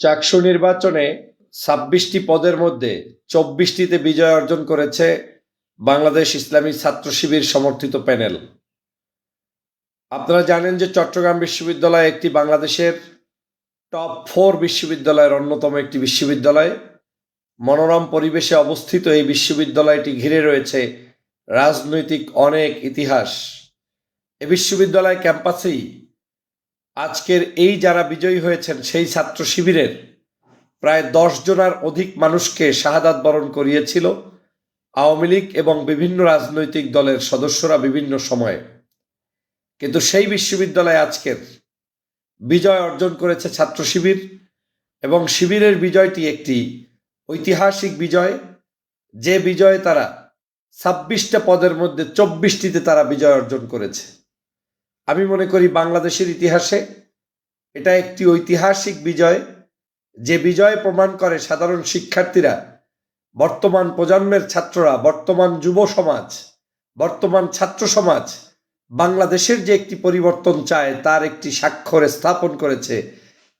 চাকসু নির্বাচনে ছাব্বিশটি পদের মধ্যে চব্বিশটিতে বিজয় অর্জন করেছে বাংলাদেশ ইসলামী ছাত্র শিবির সমর্থিত প্যানেল। আপনারা জানেন যে চট্টগ্রাম বিশ্ববিদ্যালয় একটি বাংলাদেশের টপ ফোর বিশ্ববিদ্যালয়ের অন্যতম একটি বিশ্ববিদ্যালয়। মনোরম পরিবেশে অবস্থিত এই বিশ্ববিদ্যালয়টি ঘিরে রয়েছে রাজনৈতিক অনেক ইতিহাস। এ বিশ্ববিদ্যালয় ক্যাম্পাসেই আজকের এই যারা বিজয়ী হয়েছেন সেই ছাত্র শিবিরের প্রায় দশ জনার অধিক মানুষকে শাহাদাত বরণ করিয়েছিল আওয়ামী লীগ এবং বিভিন্ন রাজনৈতিক দলের সদস্যরা বিভিন্ন সময়ে। কিন্তু সেই বিশ্ববিদ্যালয়ে আজকের বিজয় অর্জন করেছে ছাত্র শিবির এবং শিবিরের বিজয়টি একটি ঐতিহাসিক বিজয়। যে বিজয়ে তারা ছাব্বিশটা পদের মধ্যে চব্বিশটিতে তারা বিজয় অর্জন করেছে। আমি মনে করি বাংলাদেশের ইতিহাসে এটা একটি ঐতিহাসিক বিজয়। যে বিজয় প্রমাণ করে সাধারণ শিক্ষার্থীরা, বর্তমান প্রজন্মের ছাত্ররা, বর্তমান যুব সমাজ, বর্তমান ছাত্র সমাজ বাংলাদেশের যে একটি পরিবর্তন চায়, তার একটি স্বাক্ষর স্থাপন করেছে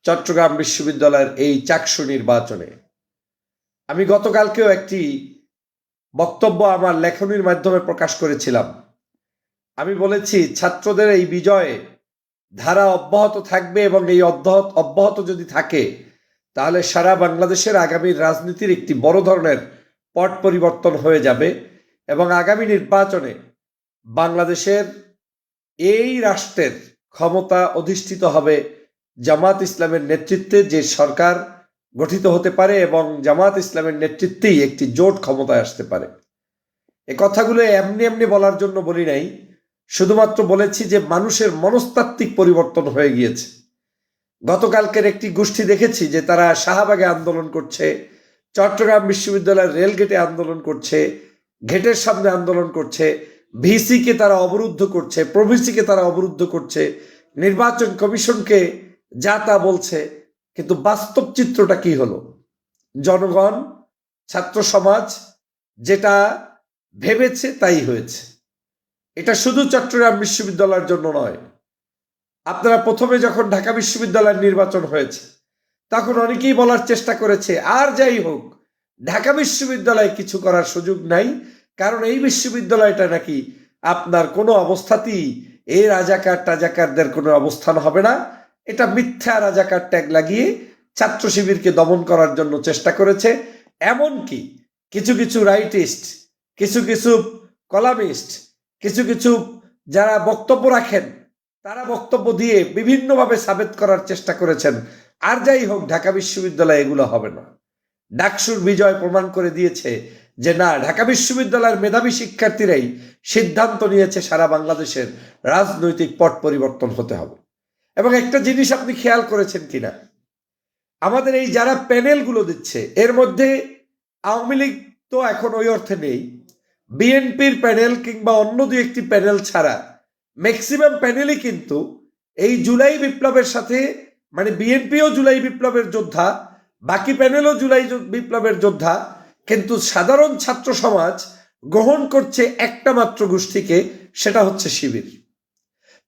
চট্টগ্রাম বিশ্ববিদ্যালয়ের এই চাকসু নির্বাচনে। আমি গতকালকেও একটি বক্তব্য আমার লেখনীর মাধ্যমে প্রকাশ করেছিলাম। আমি বলেছি, ছাত্রদের এই বিজয়ে ধারা অব্যাহত থাকবে এবং এই অব্যাহত অব্যাহত যদি থাকে, তাহলে সারা বাংলাদেশের আগামী রাজনীতির একটি বড় ধরনের পট পরিবর্তন হয়ে যাবে এবং আগামী নির্বাচনে বাংলাদেশের এই রাষ্ট্রের ক্ষমতা অধিষ্ঠিত হবে জামাত ইসলামের নেতৃত্বে যে সরকার গঠিত হতে পারে এবং জামাত ইসলামের নেতৃত্বেই একটি জোট ক্ষমতায় আসতে পারে। এ কথাগুলো এমনি এমনি বলার জন্য বলি নাই শুধুমাত্র বলেছি যে মানুষের মনস্তাত্ত্বিক পরিবর্তন হয়ে গিয়েছে। গতকালকের একটি গোষ্ঠী দেখেছি যে তারা শাহবাগে আন্দোলন করছে, চট্টগ্রাম বিশ্ববিদ্যালয়ের রেলগেটে আন্দোলন করছে, গেটের সামনে আন্দোলন করছে, ভিসিকে তারা অবরুদ্ধ করছে, প্রভিসিকে তারা অবরুদ্ধ করছে, নির্বাচন কমিশনকে যা তা বলছে, কিন্তু বাস্তব চিত্রটা কি হলো? জনগণ, ছাত্র সমাজ, যেটা ভেবেছে তাই হয়েছে। এটা শুধু চট্টগ্রাম বিশ্ববিদ্যালয়ের জন্য নয়। আপনারা প্রথমে যখন ঢাকা বিশ্ববিদ্যালয়ের নির্বাচন হয়েছে, তখন অনেকেই বলার চেষ্টা করেছে, আর যাই হোক, ঢাকা বিশ্ববিদ্যালয়ে কিছু করার সুযোগ নাই, কারণ এই বিশ্ববিদ্যালয়টা নাকি আপনার কোনো অবস্থাতেই এই রাজাকার টাজাকারদের কোনো অবস্থান হবে না। এটা মিথ্যা রাজাকার ট্যাগ লাগিয়ে ছাত্র শিবিরকে দমন করার জন্য চেষ্টা করেছে। এমনকি কিছু কিছু রাইটিস্ট, কিছু কিছু কলামিস্ট কিছু কিছু যারা বক্তব্য রাখেন, তারা বক্তব্য দিয়ে বিভিন্নভাবে সাবেত করার চেষ্টা করেছেন। আর যাই হোক, ঢাকা বিশ্ববিদ্যালয়ে এগুলো হবে না। ডাকসুর বিজয় প্রমাণ করে দিয়েছে যে না, ঢাকা বিশ্ববিদ্যালয়ের মেধাবী শিক্ষার্থীরাই সিদ্ধান্ত নিয়েছে সারা বাংলাদেশের রাজনৈতিক পট পরিবর্তন হতে হবে। এবং একটা জিনিস আপনি খেয়াল করেছেন কিনা? আমাদের এই যারা প্যানেলগুলো দিচ্ছে, এর মধ্যে আওয়ামী লীগ তো এখন ওই অর্থে নেই। বিএনপির প্যানেল কিংবা অন্য দু একটি প্যানেল ছাড়া। ম্যাক্সিমাম প্যানেলই কিন্তু এই জুলাই বিপ্লবের সাথে মানে বিএনপিও জুলাই বিপ্লবের যোদ্ধা, বাকি প্যানেলও জুলাই বিপ্লবের যোদ্ধা, কিন্তু সাধারণ ছাত্র সমাজ গ্রহণ করছে একটা মাত্র গোষ্ঠীকে, সেটা হচ্ছে শিবির।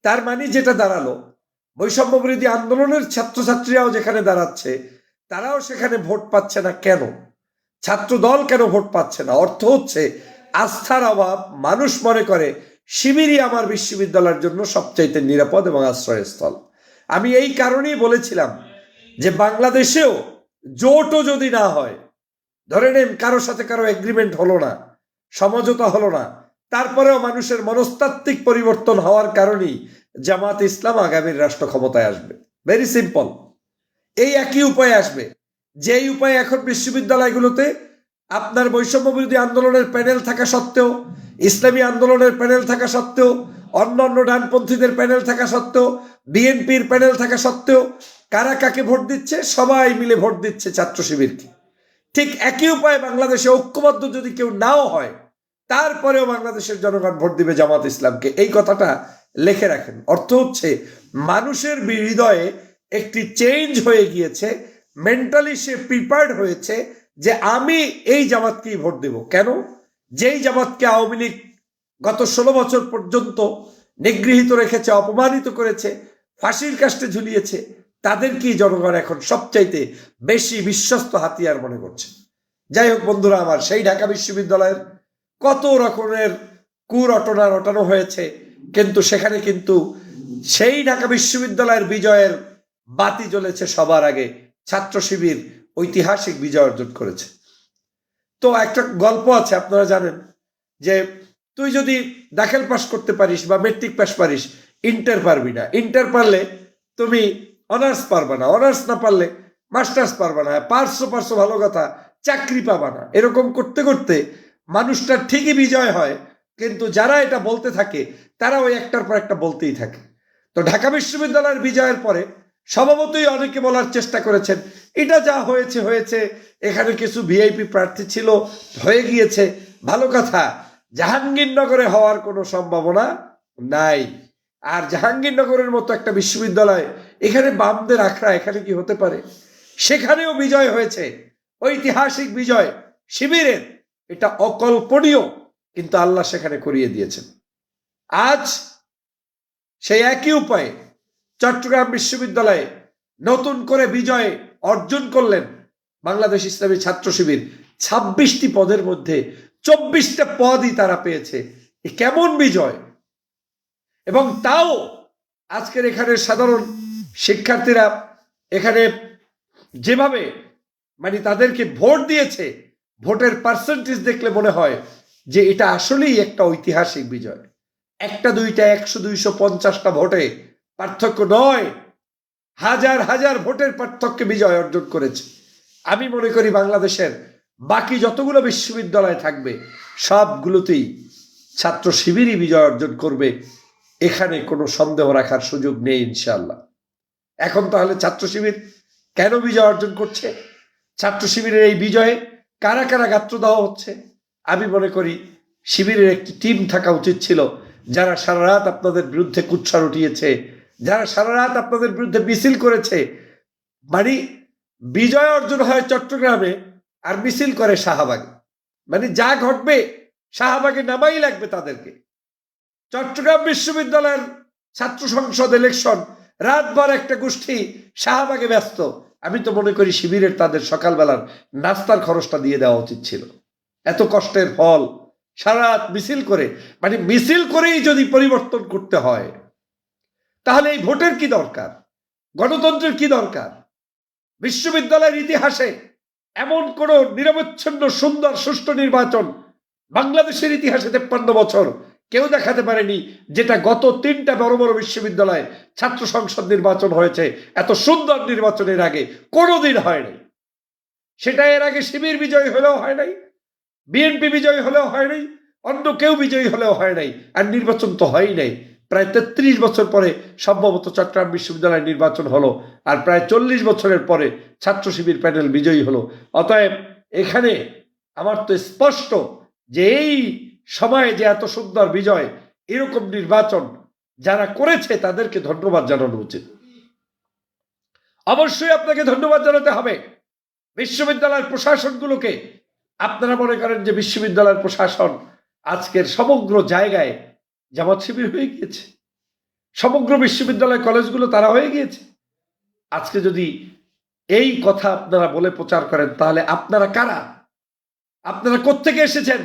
তার মানে যেটা দাঁড়াল, বৈষম্য বিরোধী আন্দোলনের ছাত্রছাত্রীরাও যেখানে দাঁড়াচ্ছে, তারাও সেখানে ভোট পাচ্ছে না কেন? ছাত্র দল কেন ভোট পাচ্ছে না? অর্থ হচ্ছে আস্থার অভাব, মানুষ মনে করে, শিবিরই আমার বিশ্ববিদ্যালয়ের জন্য সবচাইতে নিরাপদ এবং আশ্রয়স্থল। আমি এই কারণেই বলেছিলাম যে বাংলাদেশেও জোটও যদি না হয়, ধরে নেন কারও সাথে কারও এগ্রিমেন্ট হলো না, সমঝোতা হলো না, তারপরেও মানুষের মনস্তাত্ত্বিক পরিবর্তন হওয়ার কারণেই জামাত ইসলাম আগামীর রাষ্ট্র ক্ষমতায় আসবে। ভেরি সিম্পল এই একই উপায় আসবে। যেই উপায় এখন বিশ্ববিদ্যালয়গুলোতে আপনার বৈষম্য বিরোধী আন্দোলনের প্যানেল থাকা সত্ত্বেও, ইসলামী আন্দোলনের প্যানেল থাকা সত্ত্বেও, অন্যান্য ডানপন্থীদের প্যানেল থাকা সত্ত্বেও, বিএনপির প্যানেল থাকা সত্ত্বেও কারা কাকে ভোট দিচ্ছে? সবাই মিলে ভোট দিচ্ছে ছাত্র শিবিরকে। ঠিক একই উপায়ে বাংলাদেশে ঐক্যবদ্ধ যদি কেউ নাও হয়, তারপরেও বাংলাদেশের জনগণ ভোট দিবে জামাত ইসলামকে। এই কথাটা লেখে রাখেন। অর্থ হচ্ছে, মানুষের হৃদয়ে একটি চেঞ্জ হয়ে গিয়েছে মেন্টালি সে প্রিপেয়ার্ড হয়েছে যে আমি এই জামাতকেই ভোট দেব। কেন? যেই জামাতকে আওয়ামী লীগ গত ষোলো বছর পর্যন্ত নিগৃহীত রেখেছে, অপমানিত করেছে, ফাঁসির কাষ্টে ঝুলিয়েছে, তাদেরকেই জনগণ এখন সবচাইতে বেশি বিশ্বস্ত হাতিয়ার মনে করছে। যাই হোক বন্ধুরা আমার, সেই ঢাকা বিশ্ববিদ্যালয়ের কত রকমের কুরটনা রটানো হয়েছে, কিন্তু সেখানে কিন্তু সেই ঢাকা বিশ্ববিদ্যালয়ের বিজয়ের বাতি জ্বলেছে সবার আগে। ছাত্র শিবির ঐতিহাসিক বিজয় অর্জন করেছে। তো একটা গল্প আছে, আপনারা জানেন, যে তুই যদি দাখিল পাস করতে পারিস বা মেট্রিক পাস পারিস ইন্টার পারবি না। ইন্টার পারলে তুমি অনার্স পারবা না। অনার্স না পারলে মাস্টার্স পারবা না। পারছ পারছ, ভালো কথা, চাকরি পাবা না। এরকম করতে করতে মানুষটা ঠিকই বিজয় হয়, কিন্তু যারা এটা বলতে থাকে, তারা ওই একটার পর একটা বলতেই থাকে। তো ঢাকা বিশ্ববিদ্যালয়ের বিজয়ের পরে স্বভাবতই অনেকে বলার চেষ্টা করেছেন, এটা যা হয়েছে হয়েছে, এখানে কিছু ভিআইপি প্রার্থী ছিল, হয়ে গিয়েছে, ভালো কথা, জাহাঙ্গীরনগরে হওয়ার কোনো সম্ভাবনা নাই। আর জাহাঙ্গীরনগরের মতো একটা বিশ্ববিদ্যালয়, এখানে বামদের আখড়া এখানে কি হতে পারে? সেখানেও বিজয় হয়েছে, ঐতিহাসিক বিজয়, শিবিরের, এটা অকল্পনীয়, কিন্তু আল্লাহ সেখানে করিয়ে দিয়েছেন। আজ সেই একই উপায়ে চট্টগ্রাম বিশ্ববিদ্যালয়ে নতুন করে বিজয় অর্জন করলেন বাংলাদেশ ইসলামী ছাত্র শিবির। ছাব্বিশটি পদের মধ্যে চব্বিশটা পদই তারা পেয়েছে। কেমন বিজয়? এবং তাও আজকের এখানে সাধারণ শিক্ষার্থীরা এখানে যেভাবে মানে তাদেরকে ভোট দিয়েছে, ভোটের পার্সেন্টেজ দেখলে মনে হয় যে এটা আসলেই একটা ঐতিহাসিক বিজয়। একটা দুইটা একশো দুইশো পঞ্চাশটা ভোটে পার্থক্য নয়। হাজার হাজার ভোটের পার্থক্যে বিজয় অর্জন করেছে। আমি মনে করি বাংলাদেশের বাকি যতগুলো বিশ্ববিদ্যালয় থাকবে, সবগুলোতেই ছাত্র শিবিরই বিজয় অর্জন করবে। এখানে কোনো সন্দেহ রাখার সুযোগ নেই ইনশাল্লাহ এখন তাহলে ছাত্র শিবির কেন বিজয় অর্জন করছে? ছাত্র শিবিরের এই বিজয়ে কারা কারা গাত্র দেওয়া হচ্ছে? আমি মনে করি শিবিরের একটি টিম থাকা উচিত ছিল, যারা সারা রাত আপনাদের বিরুদ্ধে কুচ্ছার উঠিয়েছে যারা সারা রাত আপনাদের বিরুদ্ধে মিছিল করেছে মানে বিজয় অর্জন হয় চট্টগ্রামে আর মিছিল করে শাহবাগে। মানে যা ঘটবে, শাহবাগে নামাই লাগবে তাদেরকে। চট্টগ্রাম বিশ্ববিদ্যালয়ের ছাত্র সংসদ ইলেকশন রাতভর একটা গোষ্ঠী শাহবাগে ব্যস্ত। আমি তো মনে করি শিবিরের তাদের সকালবেলার নাস্তার খরচটা দিয়ে দেওয়া উচিত ছিল। এত কষ্টের ফল, সারা রাত মিছিল করে মানে মিছিল করেই যদি পরিবর্তন করতে হয় তাহলে এই ভোটের কি দরকার? গণতন্ত্রের কি দরকার? বিশ্ববিদ্যালয়ের ইতিহাসে এমন কোন নিরবচ্ছিন্ন, সুন্দর, সুষ্ঠু নির্বাচন বাংলাদেশের ইতিহাসে তেপ্পান্ন বছর কেউ দেখাতে পারেনি, যেটা গত তিনটা বড় বড় বিশ্ববিদ্যালয়ে ছাত্র সংসদ নির্বাচন হয়েছে। এত সুন্দর নির্বাচনের আগে কোনোদিন হয় নাই। সেটা এর আগে শিবির বিজয়ী হলেও হয় নাই, বিএনপি বিজয়ী হলেও হয় নাই, অন্য কেউ বিজয়ী হলেও হয় নাই, আর নির্বাচন তো হয়ই নাই। প্রায় তেত্রিশ বছর পরে সম্ভবত চট্টগ্রাম বিশ্ববিদ্যালয় নির্বাচন হলো আর প্রায় চল্লিশ বছরের পরে ছাত্র শিবির প্যানেল বিজয়ী হলো। অতএব এখানে আমার তো স্পষ্ট যে এই সময়ে যে এত সুন্দর বিজয়, এরকম নির্বাচন যারা করেছে তাদেরকে ধন্যবাদ জানানো উচিত। অবশ্যই আপনাকে ধন্যবাদ জানাতে হবে। বিশ্ববিদ্যালয়ের প্রশাসনগুলোকে, আপনারা মনে করেন যে বিশ্ববিদ্যালয়ের প্রশাসন আজকের সমগ্র জায়গায় জামাত শিবির হয়ে গিয়েছে। সমগ্র বিশ্ববিদ্যালয় কলেজগুলো তারা হয়ে গিয়েছে। আজকে যদি এই কথা আপনারা বলে প্রচার করেন, তাহলে আপনারা কারা? আপনারা কোত্থেকে এসেছেন?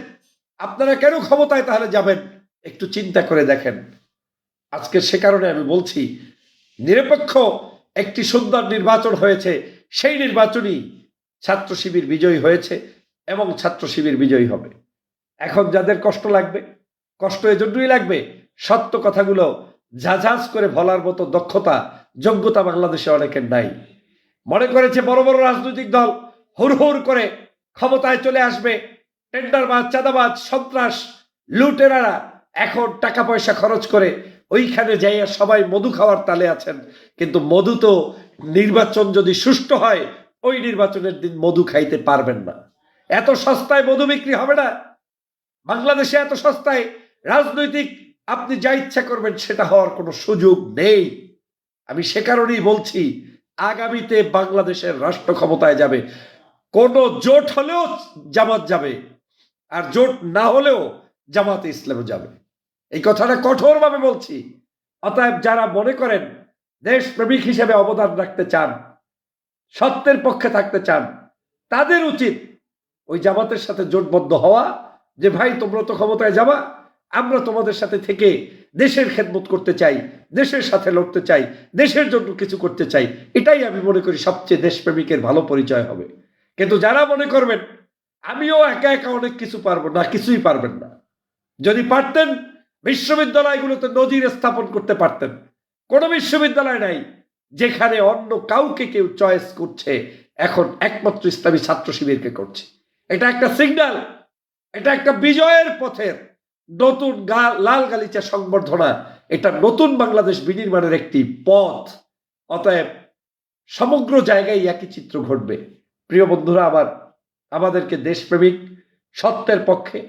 আপনারা কেন ক্ষমতায় তাহলে যাবেন? একটু চিন্তা করে দেখেন। আজকে সে কারণে আমি বলছি, নিরপেক্ষ একটি সুন্দর নির্বাচন হয়েছে, সেই নির্বাচনই ছাত্র শিবির বিজয়ী হয়েছে এবং ছাত্র শিবির বিজয়ী হবে। এখন যাদের কষ্ট লাগবে কষ্ট এজন্যই লাগবে সত্য কথাগুলো ঝাঝাজ করে বলার মতো দক্ষতা, যোগ্যতা বাংলাদেশে অনেকের নাই। মনে করেছে বড় বড় রাজনৈতিক দল হুর করে ক্ষমতায় চলে আসবে, টেন্ডারবাজ, চাঁদাবাজ, সন্ত্রাস, লুটেরারা এখন টাকা পয়সা খরচ করে ওইখানে যাইয়া সবাই মধু খাওয়ার তালে আছেন। কিন্তু মধু তো নির্বাচন যদি সুষ্ঠু হয়, ওই নির্বাচনের দিন মধু খাইতে পারবেন না। এত সস্তায় মধু বিক্রি হবে না। বাংলাদেশে এত সস্তায় রাজনৈতিক আপনি যা ইচ্ছা করবেন সেটা হওয়ার কোনো সুযোগ নেই। আমি সে কারণেই বলছি, আগামীতে বাংলাদেশের রাষ্ট্র ক্ষমতায় যাবে। কোনো জোট হলেও জামাত যাবে, আর জোট না হলেও জামাতে ইসলামে যাবে। এই কথাটা কঠোরভাবে বলছি। অতএব যারা মনে করেন দেশপ্রেমিক হিসেবে অবদান রাখতে চান, সত্যের পক্ষে থাকতে চান, তাদের উচিত ওই জামাতের সাথে জোটবদ্ধ হওয়া যে, ভাই, তোমরা তো ক্ষমতায় যাবা আমরা তোমাদের সাথে থেকে দেশের খেদমত করতে চাই, দেশের সাথে লড়তে চাই, দেশের জন্য কিছু করতে চাই, এটাই আমি মনে করি সবচেয়ে দেশপ্রেমিকের ভালো পরিচয় হবে। কিন্তু যারা মনে করবেন, আমিও একা একা অনেক কিছু পারব না, কিছুই পারবেন না। যদি পারতেন, বিশ্ববিদ্যালয়গুলোতে নজির স্থাপন করতে পারতেন। কোনো বিশ্ববিদ্যালয় নাই যেখানে অন্য কাউকে কেউ চয়েস করছে। এখন একমাত্র ইসলামী ছাত্র শিবিরকে করছে। এটা একটা সিগন্যাল এটা একটা বিজয়ের পথের নতুন লাল গালিচা সংবর্ধনা, এটা নতুন বাংলাদেশ বিনির্মাণের একটি পথ। অতএব সমগ্র জায়গায় একই চিত্র ঘটবে। প্রিয় বন্ধুরা আবার আমাদেরকে দেশপ্রেমিক, সত্যের পক্ষে,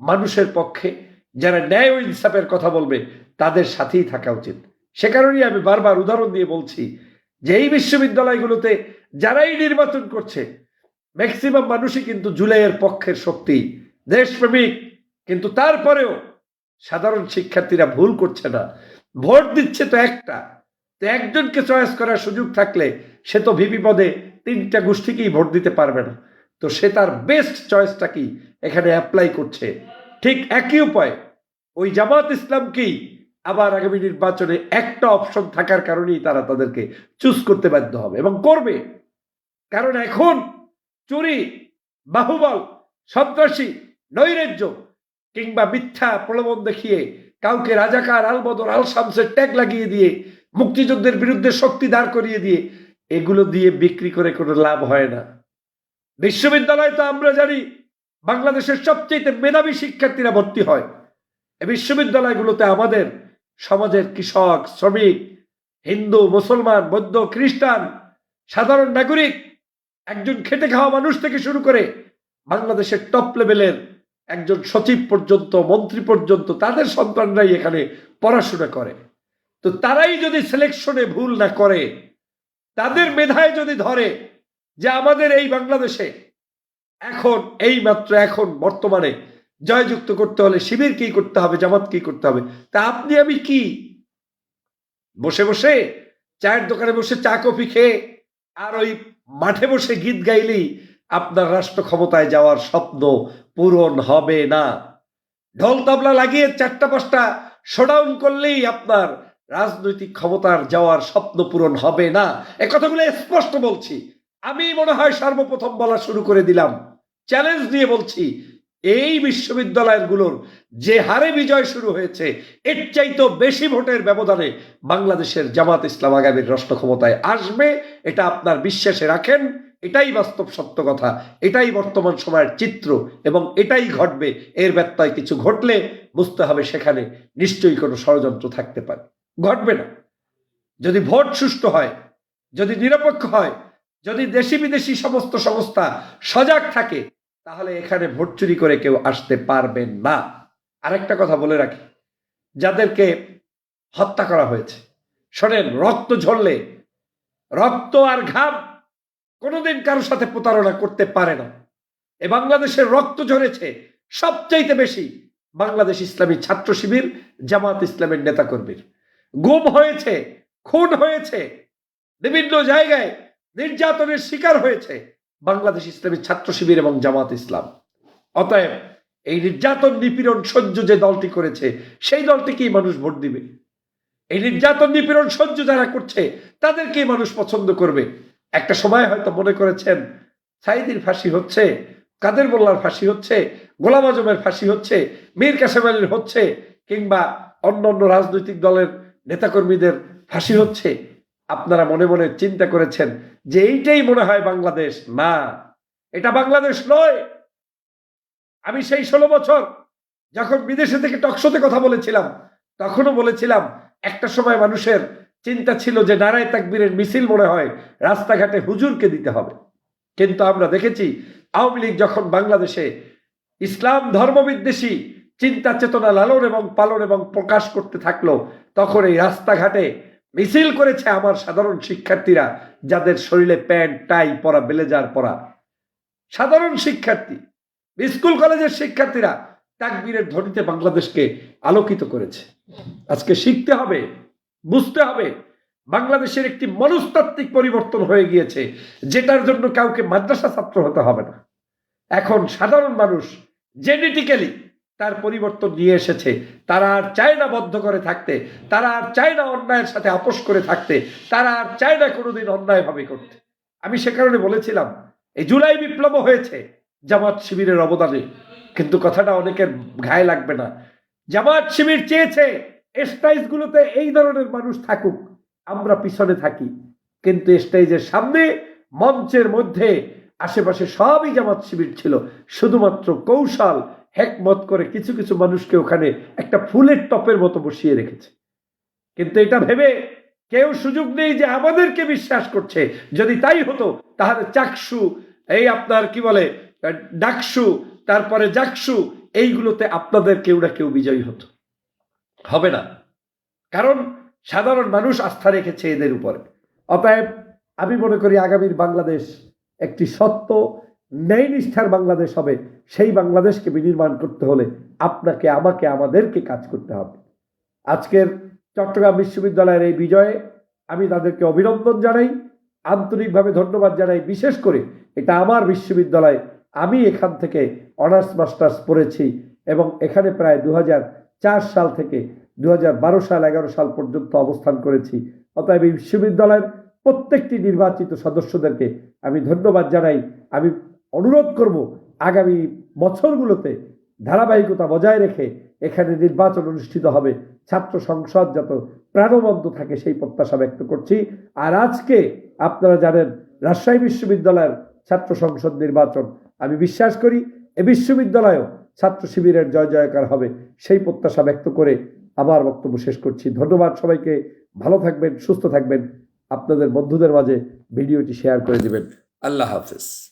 মানুষের পক্ষে, যারা ন্যায় ইনসাফের কথা বলবে, তাদের সাথেই থাকা উচিত। সে কারণেই আমি বারবার উদাহরণ দিয়ে বলছি যে এই বিশ্ববিদ্যালয়গুলোতে যারাই নির্বাচন করছে ম্যাক্সিমাম মানুষই কিন্তু জুলাইয়ের পক্ষের শক্তি। দেশপ্রেমিক কিন্তু তারপরেও সাধারণ শিক্ষার্থীরা ভুল করছে না। ভোট দিচ্ছে তো একটা। তো একজনকে চয়েস করার সুযোগ থাকলে সে তো ভিপি পদে তিনটা গোষ্ঠীকেই ভোট দিতে পারবে না। তো সে তার বেস্ট চয়েসটা কি এখানে অ্যাপ্লাই করছে। ঠিক একই উপায়, ওই জামাত ইসলামকেই আবার আগামী নির্বাচনে একটা অপশন থাকার কারণেই তারা তাদেরকে চুজ করতে বাধ্য হবে এবং করবে। কারণ এখন চুরি, বাহুবল, সন্ত্রাসী, নৈরাজ্য কিংবা মিথ্যা প্রলোভন দেখিয়ে কাউকে রাজাকার আলবদর আল শামসের ট্যাগ লাগিয়ে দিয়ে, মুক্তিযুদ্ধের বিরুদ্ধে শক্তি দাঁড় করিয়ে দিয়ে, এগুলো দিয়ে বিক্রি করে কোনো লাভ হয় না। বিশ্ববিদ্যালয় তো আমরা জানি, বাংলাদেশের সবচেয়ে মেধাবী শিক্ষার্থীরা ভর্তি হয়। এই বিশ্ববিদ্যালয়গুলোতে আমাদের সমাজের কৃষক, শ্রমিক, হিন্দু, মুসলমান, বৌদ্ধ, খ্রিস্টান, সাধারণ নাগরিক, একজন খেটে খাওয়া মানুষ থেকে শুরু করে বাংলাদেশের টপ লেভেলের একজন সচিব পর্যন্ত, মন্ত্রী পর্যন্ত, তাদের সন্তানরাই এখানে পড়াশোনা করে। তো তারাই যদি সিলেকশনে ভুল না করে, তাদের মেধায় যদি ধরে যে আমাদের এই বাংলাদেশে এখন এই মাত্র এখন, বর্তমানে জয়যুক্ত করতে হলে শিবির কি করতে হবে, জামাত কি করতে হবে, তা আপনি আমি কি? বসে বসে চায়ের দোকানে বসে চা, কফি খেয়ে আর ওই মাঠে বসে গীত গাইলেই আপনার রাষ্ট্র ক্ষমতায় যাওয়ার স্বপ্ন পূরণ হবে না। ঢোল তবলা লাগিয়ে চারটা পাঁচটা শোডাউন করলেই আপনার রাজনৈতিক ক্ষমতার যাওয়ার স্বপ্ন পূরণ হবে না। এ কথাগুলো স্পষ্ট বলছি। আমি মনে হয় সর্বপ্রথম বলা শুরু করে দিলাম। চ্যালেঞ্জ দিয়ে বলছি, এই বিশ্ববিদ্যালয়গুলোর যে হারে বিজয় শুরু হয়েছে, এর চাইতেও বেশি ভোটের ব্যবধানে বাংলাদেশের জামাত ইসলাম আগামীর রাষ্ট্র ক্ষমতায় আসবে, এটা আপনার বিশ্বাসে রাখেন। এটাই বাস্তব সত্য কথা। এটাই বর্তমান সময়ের চিত্র এবং এটাই ঘটবে। এর ব্যত্যয় কিছু ঘটলে বুঝতে হবে সেখানে নিশ্চয়ই কোনো ষড়যন্ত্র থাকতে পারে। ঘটবে না। যদি ভোট সুষ্ঠু হয়, যদি নিরপেক্ষ হয়, যদি দেশি বিদেশি সমস্ত সংস্থা সজাগ থাকে, তাহলে এখানে ভোট চুরি করে কেউ আসতে পারবেন না। আরেকটা কথা বলে রাখি, যাদেরকে হত্যা করা হয়েছে, শোনেন, রক্ত ঝরলে, রক্ত আর ঘাম কোনোদিন কারোর সাথে প্রতারণা করতে পারে না। এ বাংলাদেশের রক্ত ঝরেছে সবচাইতে বেশি বাংলাদেশ ইসলামী ছাত্র শিবির, জামাত ইসলামের নেতাকর্মীর। গুম হয়েছে, খুন হয়েছে, বিভিন্ন জায়গায় নির্যাতনের শিকার হয়েছে বাংলাদেশ ইসলামী ছাত্র শিবির এবং জামাত ইসলাম। অতএব এই নির্যাতন নিপীড়ন সহ্য যে দলটি করেছে, সেই দলটিকেই মানুষ ভোট দিবে। এই নির্যাতন নিপীড়ন সহ্য যারা করছে, তাদেরকেই মানুষ পছন্দ করবে। একটা সময় হয়তো মনে করেছেন সাইদির ফাঁসি হচ্ছে, কাদের মোল্লার ফাঁসি হচ্ছে, গোলাম আজমের ফাঁসি হচ্ছে, মীর কাসেম আলীর হচ্ছে, কিংবা অন্য অন্য রাজনৈতিক দলের নেতাকর্মীদের ফাঁসি হচ্ছে। আপনারা মনে মনে চিন্তা করেছেন যে এইটাই মনে হয় বাংলাদেশ? না, এটা বাংলাদেশ নয়। আমি সেই ষোলো বছর যখন বিদেশে থেকে টকশোতে কথা বলেছিলাম, তখনও বলেছিলাম, একটা সময় মানুষের চিন্তা ছিল যে নারায় তাকবীরের মিছিল মনে হয় রাস্তাঘাটে হুজুরকে দিতে হবে। কিন্তু আমরা দেখেছি আওয়ামী লীগ যখন বাংলাদেশে ইসলাম ধর্মবিদ্বেষী চিন্তা চেতনা লালন এবং পালন এবং প্রকাশ করতে থাকল, তখন এই রাস্তাঘাটে মিছিল করেছে আমার সাধারণ শিক্ষার্থীরা, যাদের শরীরে প্যান্ট, টাই পরা, ব্লেজার পরা। সাধারণ শিক্ষার্থী, স্কুল কলেজের শিক্ষার্থীরা তাকবীরের ধ্বনিতে বাংলাদেশকে আলোকিত করেছে। আজকে শিখতে হবে বুঝতে হবে, বাংলাদেশের একটি মনস্তাত্ত্বিক পরিবর্তন হয়ে গিয়েছে, যেটার জন্য কাউকে মাদ্রাসা ছাত্র হতে হবে না। এখন সাধারণ মানুষ জেনেটিক্যালি তার পরিবর্তন নিয়ে এসেছে, তারা আর চায় না বদ্ধ করে থাকতে, তারা আর চায় না অন্যায়ের সাথে আপোষ করে থাকতে, তারা আর চায় না কোনোদিন অন্যায়ভাবে করতে। আমি সে কারণে বলেছিলাম, এই জুলাই বিপ্লব হয়েছে জামাত শিবিরের অবদানে, কিন্তু কথাটা অনেকের গায়ে লাগবে না। জামাত শিবির চেয়েছে স্টাইজগুলোতে এই ধরনের মানুষ থাকুক, আমরা পিছনে থাকি। কিন্তু স্টেজের সামনে মঞ্চের মধ্যে আশেপাশে সবই জামাত শিবির ছিল। শুধুমাত্র কৌশল, হেকমত করে কিছু কিছু মানুষকে ওখানে একটা ফুলের টপের মতো বসিয়ে রেখেছে। কিন্তু এটা ভেবে কেউ সুযোগ নেই যে আমাদেরকে বিশ্বাস করছে। যদি তাই হতো, তাহলে চাকসু, এই আপনার কি বলে, ডাকসু, তারপরে জাকসু, এইগুলোতে আপনাদের কেউ না কেউ বিজয়ী হতো। হবে না। কারণ সাধারণ মানুষ আস্থা রেখেছে এদের উপরে। অতএব আমি মনে করি আগামীর বাংলাদেশ একটি সত্য, ন্যায় নিষ্ঠার বাংলাদেশ হবে। সেই বাংলাদেশকে বিনির্মাণ করতে হলে আপনাকে, আমাকে, আমাদেরকে কাজ করতে হবে। আজকের চট্টগ্রাম বিশ্ববিদ্যালয়ের এই বিজয়ে আমি তাদেরকে অভিনন্দন জানাই, আন্তরিকভাবে ধন্যবাদ জানাই। বিশেষ করে এটা আমার বিশ্ববিদ্যালয়, আমি এখান থেকে অনার্স, মাস্টার্স পড়েছি এবং এখানে প্রায় দু হাজার সাল থেকে দু হাজার বারো সাল এগারো সাল পর্যন্ত অবস্থান করেছি। অতএব এই বিশ্ববিদ্যালয়ের প্রত্যেকটি নির্বাচিত সদস্যদেরকে আমি ধন্যবাদ জানাই। আমি অনুরোধ করব আগামী বছরগুলোতে ধারাবাহিকতা বজায় রেখে এখানে নির্বাচন অনুষ্ঠিত হবে। ছাত্র সংসদ যত প্রাণবন্ত থাকে সেই প্রত্যাশা ব্যক্ত করছি। আর আজকে আপনারা জানেন, রাজশাহী বিশ্ববিদ্যালয়ের ছাত্র সংসদ নির্বাচন। আমি বিশ্বাস করি, এ বিশ্ববিদ্যালয়েও ছাত্র শিবিরের জয় জয়কার হবে, সেই প্রত্যাশা ব্যক্ত করে আমার বক্তব্য শেষ করছি। ধন্যবাদ সবাইকে, ভালো থাকবেন, সুস্থ থাকবেন। আপনাদের বন্ধুদের মাঝে ভিডিওটি শেয়ার করে দেবেন। আল্লাহ হাফেজ।